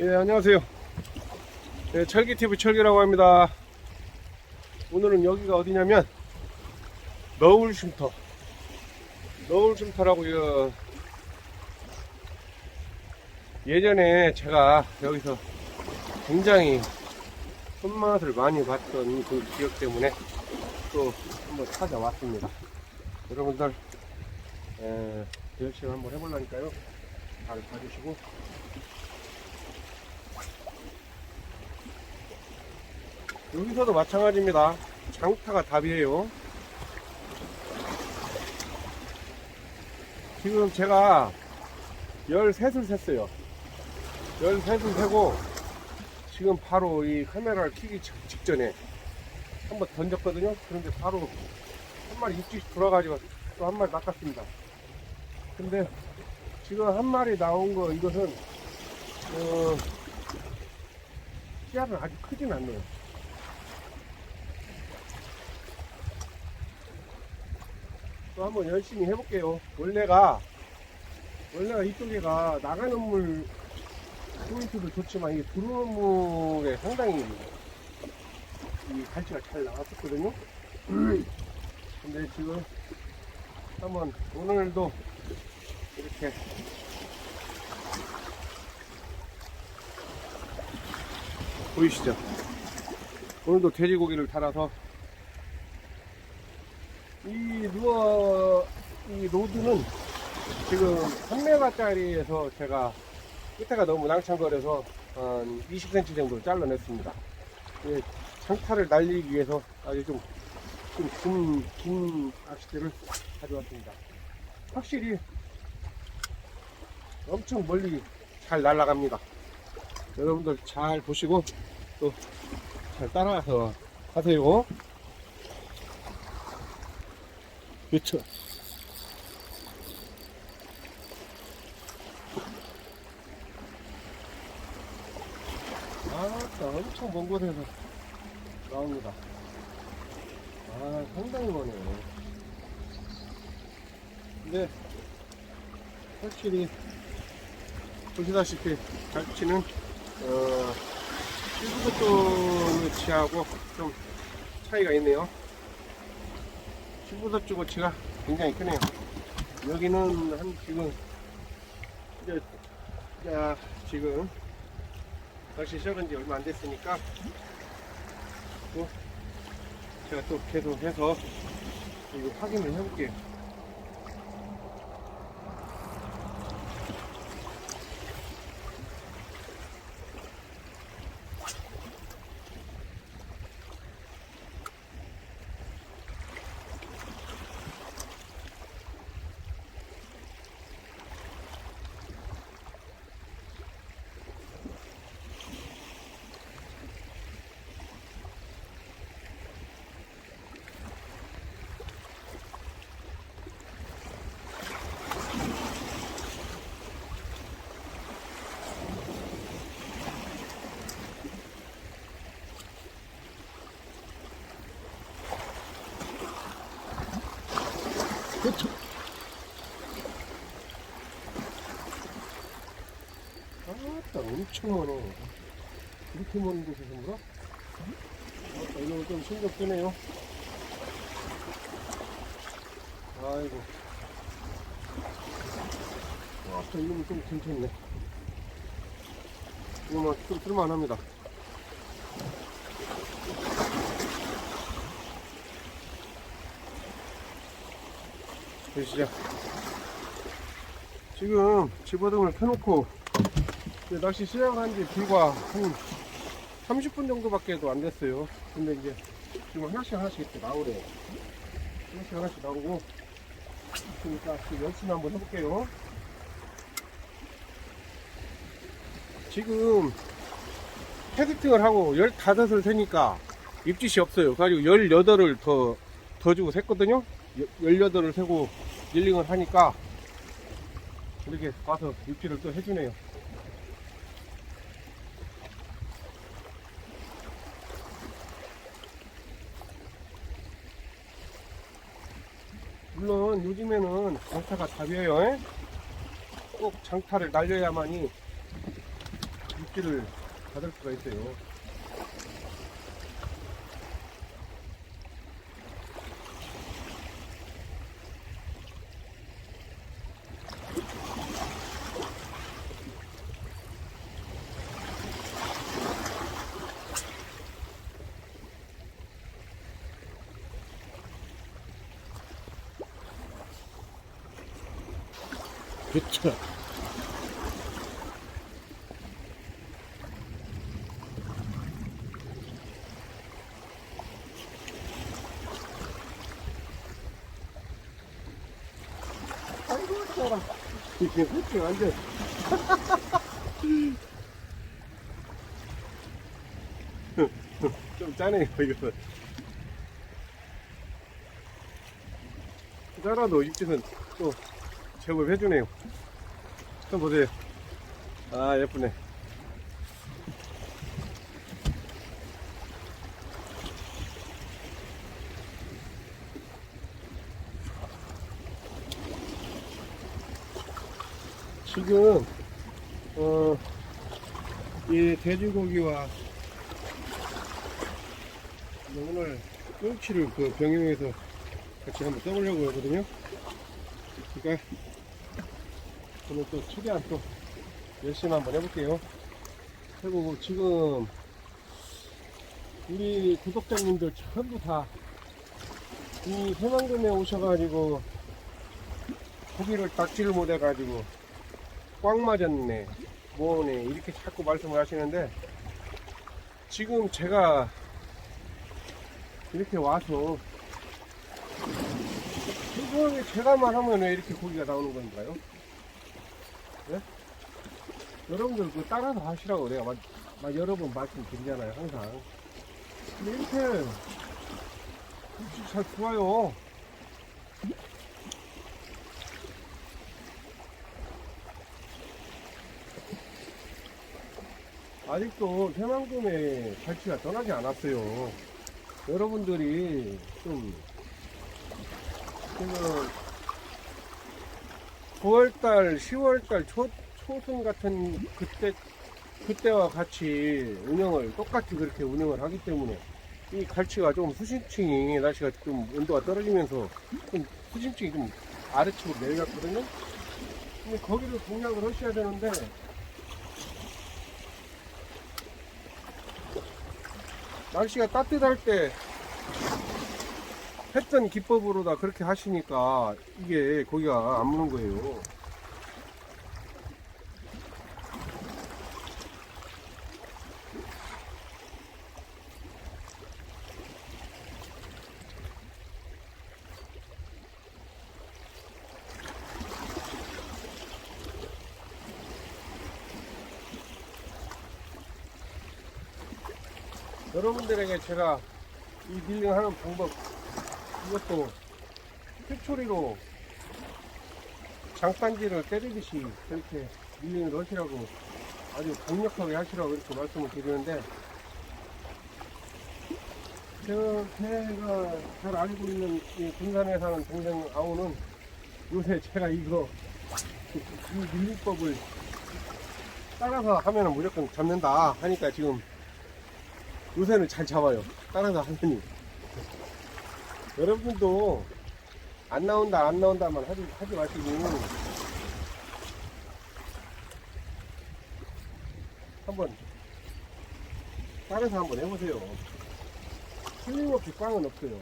예, 안녕하세요. 네, 철기TV 철기라고 합니다. 오늘은 여기가 어디냐면, 너울쉼터. 너울쉼터라고, 요 예전에 제가 여기서 굉장히 손맛을 많이 봤던 그 기억 때문에 또 한번 찾아왔습니다. 여러분들, 에, 열심히 한번 해보려니까요. 잘 봐주시고, 여기서도 마찬가지입니다. 장타가 답이에요. 지금 제가 13술 샜어요. 13술 세고 지금 바로 이 카메라를 켜기 직- 직전에 한번 던졌거든요. 그런데 바로 한 마리 육지 돌아가지고 또 한 마리 낚았습니다. 근데 지금 한 마리 나온 거 이것은 어, 씨알은 아주 크진 않네요. 또 한번 열심히 해볼게요. 원래가 원래가 이쪽에가 나가는 물 포인트도 좋지만 이게 들어오는 물에 상당히 이 갈치가 잘 나왔었거든요. 근데 지금 한번 오늘도 이렇게 보이시죠? 오늘도 돼지고기를 달아서 이 누워 이 로드는 지금 3메가짜리에서 제가 끝에가 너무 낭창거려서 한 20cm 정도 잘라냈습니다. 예, 장타를 날리기 위해서 아주 좀, 좀 긴, 긴 낚싯대를 가져왔습니다. 확실히 엄청 멀리 잘 날아갑니다. 여러분들 잘 보시고 또 잘 따라가서 하세요. 그렇죠. 아, 엄청 먼 곳에서 나옵니다. 아, 상당히 머네요. 근데, 확실히, 보시다시피, 갈치는, 어, 일부도 치하고 좀 차이가 있네요. 신부섭 주고치가 굉장히 크네요. 여기는 한 지금 이제 자, 지금 낚시 시작한 지 얼마 안 됐으니까 또 제가 또 계속 해서 이거 확인을 해볼게요. 아따 엄청 많네. 이렇게 먼 곳에서 물어? 아따 이거 좀 쓰네요. 아이고. 아따 이거는 좀 괜찮네. 이거만 좀 쓸만합니다. 보시죠. 지금 집어등을 켜놓고 이제 낚시 시작한 지 불과 한 30분 정도밖에도 안 됐어요. 근데 이제 지금 하나씩 하나씩 이렇게 나오래요. 하나씩 하나씩 나오고 그러니까 지금 열심히 한번 해볼게요. 지금 캐스팅을 하고 15을 세니까 입짓이 없어요. 그래가지고 18을 더, 더 주고 샜거든요. 18을 세고 릴링을 하니까 이렇게 와서 입질을 또 해주네요. 물론 요즘에는 장타가 답이에요. 에? 꼭 장타를 날려야만이 입질을 받을 수가 있어요. 그쵸. 아이고, 짜라. 이게 그치, 완전. 좀 짜네요, 이거. 짜라도 입질은 또 제법 해주네요. 좀 보세요. 아, 예쁘네. 지금, 어, 이 돼지고기와 오늘 꽁치를 그 병영해서 같이 한번 써보려고 하거든요. 그러니까 오늘 또 최대한 또 열심히 한번 해볼게요. 그리고 지금 우리 구독자님들 전부 다 이 해망금에 오셔가지고 고기를 딱지를 못해가지고 꽉 맞았네 뭐네 이렇게 자꾸 말씀을 하시는데 지금 제가 이렇게 와서 이거 제가 말하면 왜 이렇게 고기가 나오는 건가요? 네? 여러분들 그 따라서 하시라고 내가 막, 막 여러 번 말씀드리잖아요 항상. 근데 이렇게 잘 좋아요. 아직도 새만금의 갈치가 떠나지 않았어요. 여러분들이 좀 지금 9월달, 10월달 초, 초순 같은 그때 그때와 같이 운영을 똑같이 그렇게 운영을 하기 때문에 이 갈치가 좀 수심층이 날씨가 좀 온도가 떨어지면서 좀 수심층이 좀 아래쪽으로 내려갔거든요. 근데 거기를 공략을 하셔야 되는데 날씨가 따뜻할 때 했던 기법으로 다 그렇게 하시니까 이게 거기가 안 무는 거예요. 여러분들에게 제가 이 딜링 하는 방법 이것도 휘초리로 장단지를 때리듯이 그렇게 밀링을 하시라고 아주 강력하게 하시라고 이렇게 말씀을 드리는데 제가 잘 알고 있는 이 군산에 사는 동생 아우는 요새 제가 이거 이 밀링법을 따라서 하면 무조건 잡는다 하니까 지금 요새는 잘 잡아요. 따라서 하더니 여러분도 안 나온다 안 나온다만 하지, 하지 마시고. 한번 따라서 한번 해보세요. 틀림없이 꽝은 없어요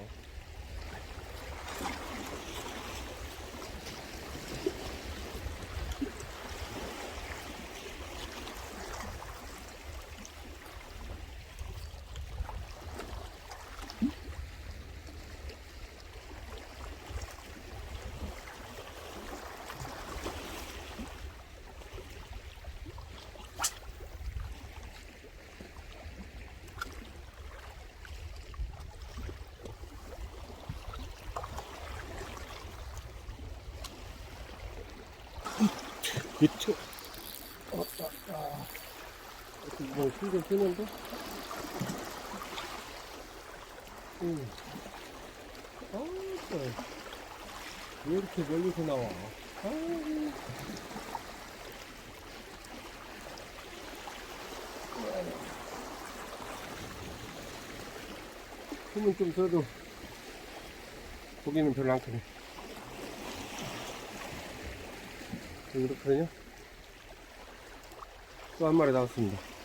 뭐 힘좀 쓰는데? 응. 아이고. 왜 이렇게 멀리서 나와? 아이고. 힘은 좀 써도 고기는 별로 안 크네. 이렇거든요. 또 한 마리 나왔습니다.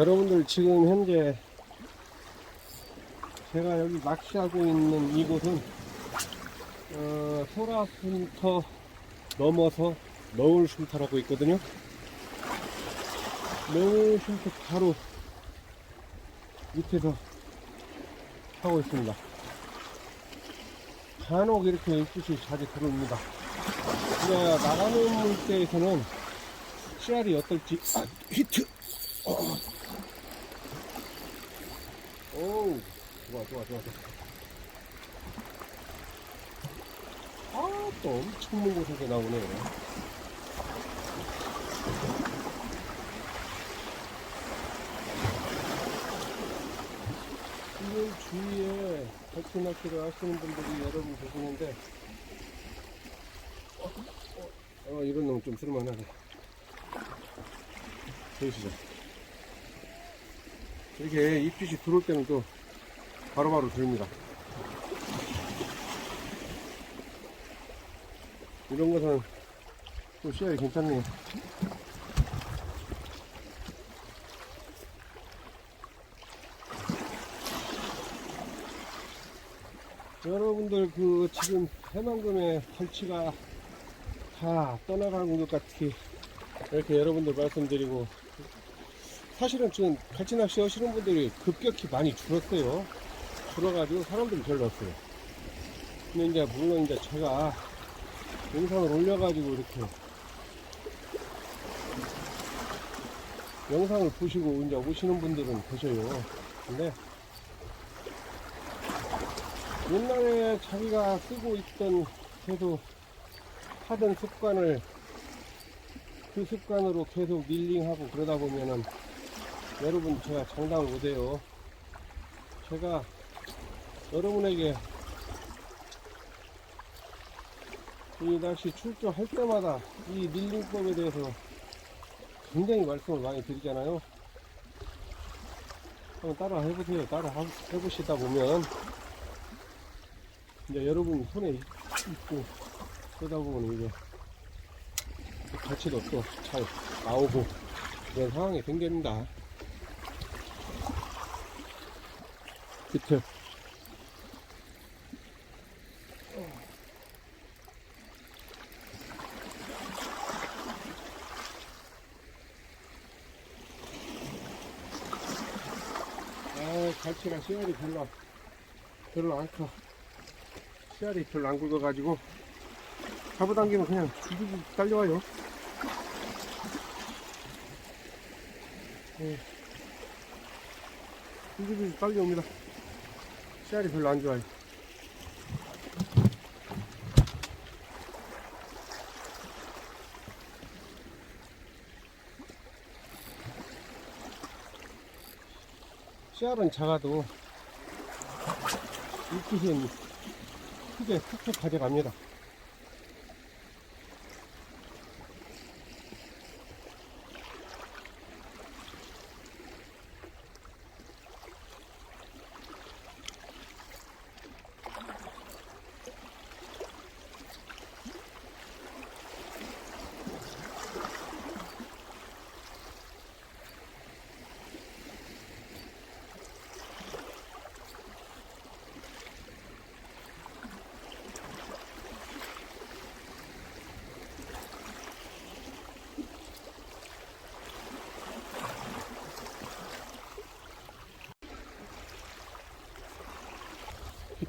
여러분들 지금 현재 제가 여기 낚시하고 있는 이곳은 어, 소라순터 넘어서 너울쉼터라고 있거든요. 너울쉼터 바로 밑에서 하고 있습니다. 간혹 이렇게 입빛이 자주 들어옵니다. 근데 나가는 물때에서는 씨알이 어떨지 아, 히트 오우 좋아 좋아 좋아. 아또 엄청 먼 곳에서 나오네. 이런 주위에 백수낚시를 하시는 분들이 여러분 계시는데 어, 어, 어, 이런 놈 좀 쓸만하네. 보이시죠? 이렇게 잎빛이 들어올 때는 또 바로바로 들립니다. 이런 것은 또 씨알이 괜찮네요. 여러분들 그 지금 해만금의 설치가 다 떠나가는 것 같이 이렇게 여러분들 말씀드리고 사실은 지금 갈치 낚시 하시는 분들이 급격히 많이 줄었어요. 줄어가지고 사람들이 별로 없어요. 근데 이제 물론 이제 제가 영상을 올려가지고 이렇게 영상을 보시고 이제 오시는 분들은 계셔요. 근데 옛날에 자기가 쓰고 있던 계속 하던 습관을 그 습관으로 계속 밀링하고 그러다 보면은 여러분 제가 장담을 못해요. 제가 여러분에게 이 낚시 출조할 때마다 이 밀링법에 대해서 굉장히 말씀을 많이 드리잖아요. 한번 따라 해보세요. 따라 하- 해보시다 보면 이제 여러분 손에 있고 그러다 보면 이제 가치도 또 잘 나오고 그런 상황이 생깁니다. 그쵸? 아, 갈치랑 씨알이 별로, 별로 안 커. 씨알이 별로 안 굵어가지고, 잡아당기면 그냥 줄줄 딸려와요. 예. 줄줄 딸려옵니다. 씨알이 별로 안 좋아요. 씨알은 작아도 입깃은 크게 툭툭 가져갑니다.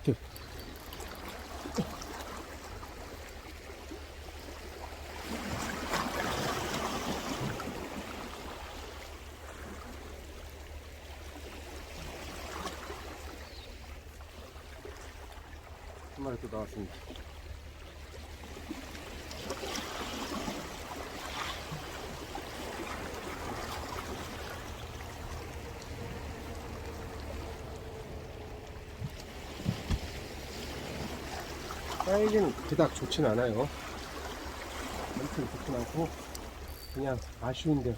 히트. 마리 또 나왔습니다. 사이즈는 그닥 좋진 않아요. 엄청 좋진 않고 그냥 아쉬운 대로.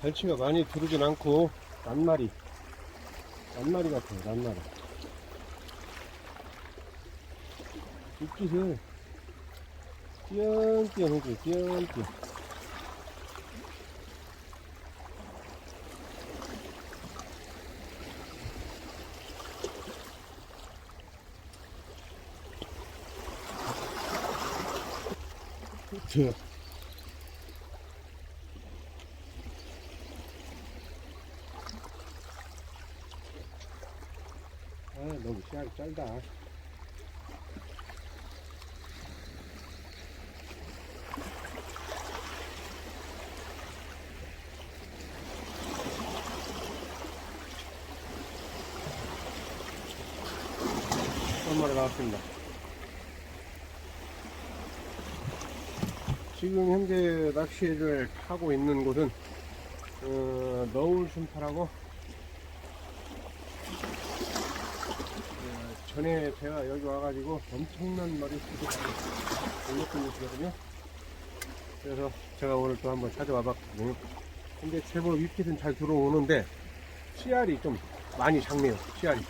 갈치가 많이 들어오진 않고 낱마리 낱마리 같아요 낱마리 입깃을 띄엄띄엄 해줘요 띄엄띄엄 너무 씨알이 짧다. 한 마리 나왔습니다. 지금 현재 낚시를 하고 있는 곳은 어, 너울 순파라고 어, 전에 제가 여기 와가지고 엄청난 머리 곳이거든요. 그래서 제가 오늘 또 한번 찾아와 봤거든요. 근데 제법 윗깃은 잘 들어오는데 씨알이 좀 많이 작네요. 씨알이.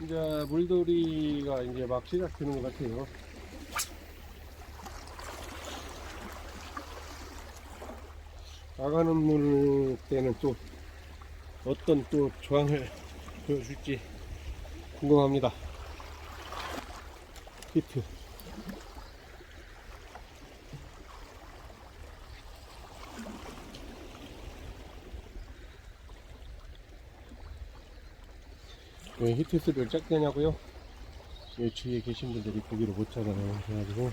이제 물돌이가 이제 막 시작되는 것 같아요. 나가는 물 때는 또 어떤 또 조항을 보여줄지 궁금합니다. 히트. 히트 소리를 작게 하냐고요? 이 주위에 계신 분들이 고기를 못 잡아요. 그래가지고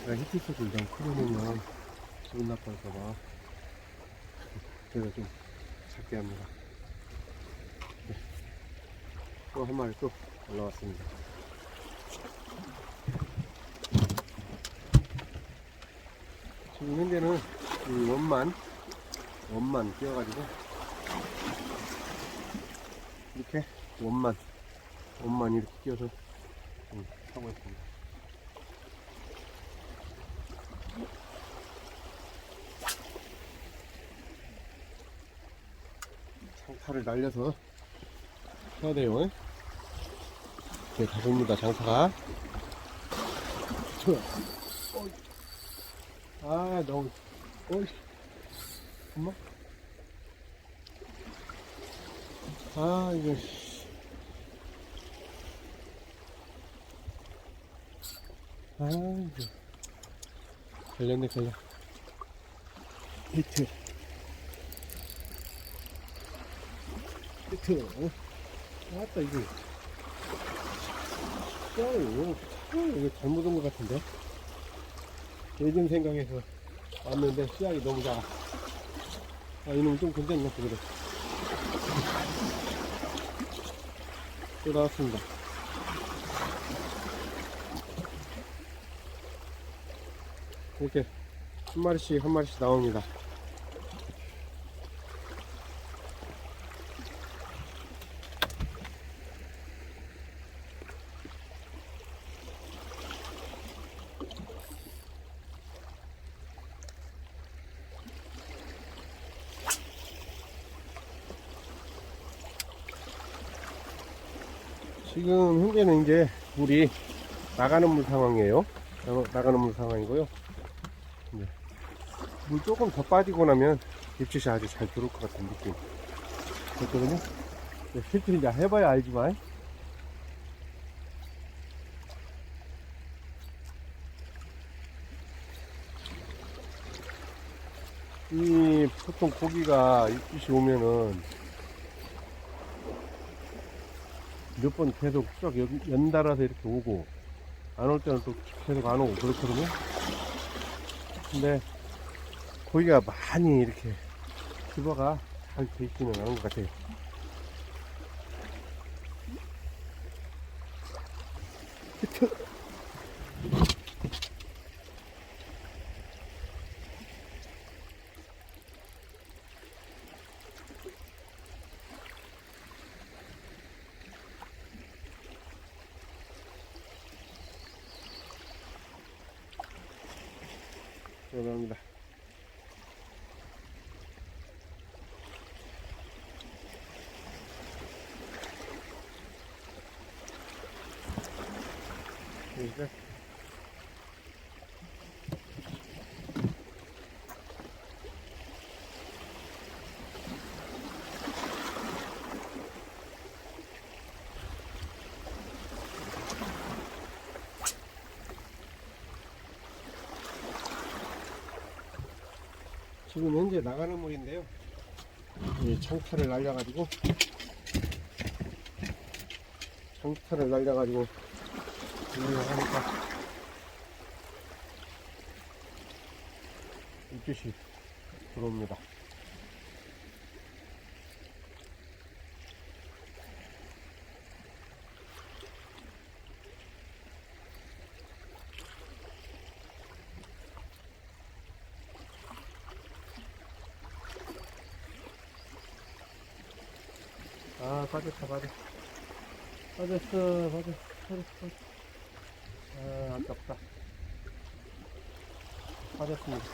제가 히트 소리를 너무 크게 내면 기분 나빠할까봐 그래서 좀 작게 합니다. 네. 또한 마리 또 올라왔습니다. 지금 현재는 이 원만 원만 끼워가지고 이렇게 원만 원만 이렇게 끼워서 음, 하고 있습니다. 장타를 날려서 해야 돼요. 네, 가봅니다, 장타가. 아, 너무, 어이. 엄마? 아, 이거. 씨. 아, 이거. 걸렸네, 걸려. 히트. 히트. 어? 아따. 야, 이거, 아, 이거 잘못 온 것 같은데? 예전 생각해서 왔는데, 씨알이 너무 작아. 아, 이놈 좀 괜찮나, 그래. 또 나왔습니다. 이렇게 한 마리씩 한 마리씩 나옵니다. 지금 현재는 이제 물이 나가는 물 상황이에요. 나가- 나가는 물 상황이고요. 이제 물 조금 더 빠지고 나면 입짓이 아주 잘 들어올 것 같은 느낌. 그렇거든요. 네, 실제 이제 해봐야 알지만. 이 보통 고기가 입짓이 오면은 몇 번 계속 쭉 연, 연달아서 이렇게 오고 안 올 때는 또 계속 안 오고 그렇거든요. 근데 고기가 많이 이렇게 집어가 잘돼 있지는 않은 것 같아요갑니다. 이제 지금 현재 나가는 물인데요. 이 창타를 날려가지고 창타를 날려가지고 하니까. 입빛이 들어옵니다. 아 빠졌다 빠졌어 빠졌어 빠졌어 빠졌어 아 아깝다. 빠졌습니다.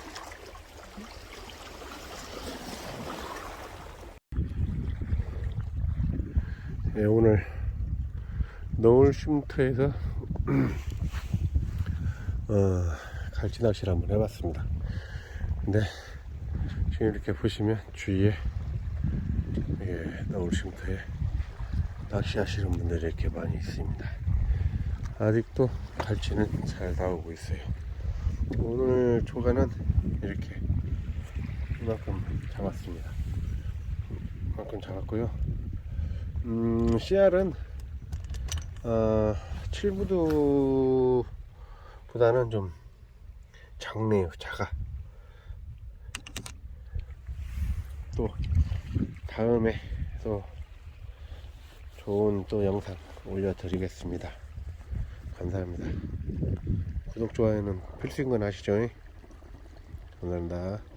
네 오늘 노을 쉼터에서 어, 갈치 낚시를 한번 해봤습니다. 근데 지금 이렇게 보시면 주위에 예, 노을 쉼터에 낚시하시는 분들이 이렇게 많이 있습니다. 아직도 갈치는 잘 나오고 있어요. 오늘 조가는 이렇게 이만큼 잡았습니다. 이만큼 잡았고요. 음, 씨알은 어, 7부두 보다는 좀 작네요. 작아. 또 다음에 또 좋은 또 영상 올려드리겠습니다. 감사합니다. 구독, 좋아요는 필수인 건 아시죠? 감사합니다.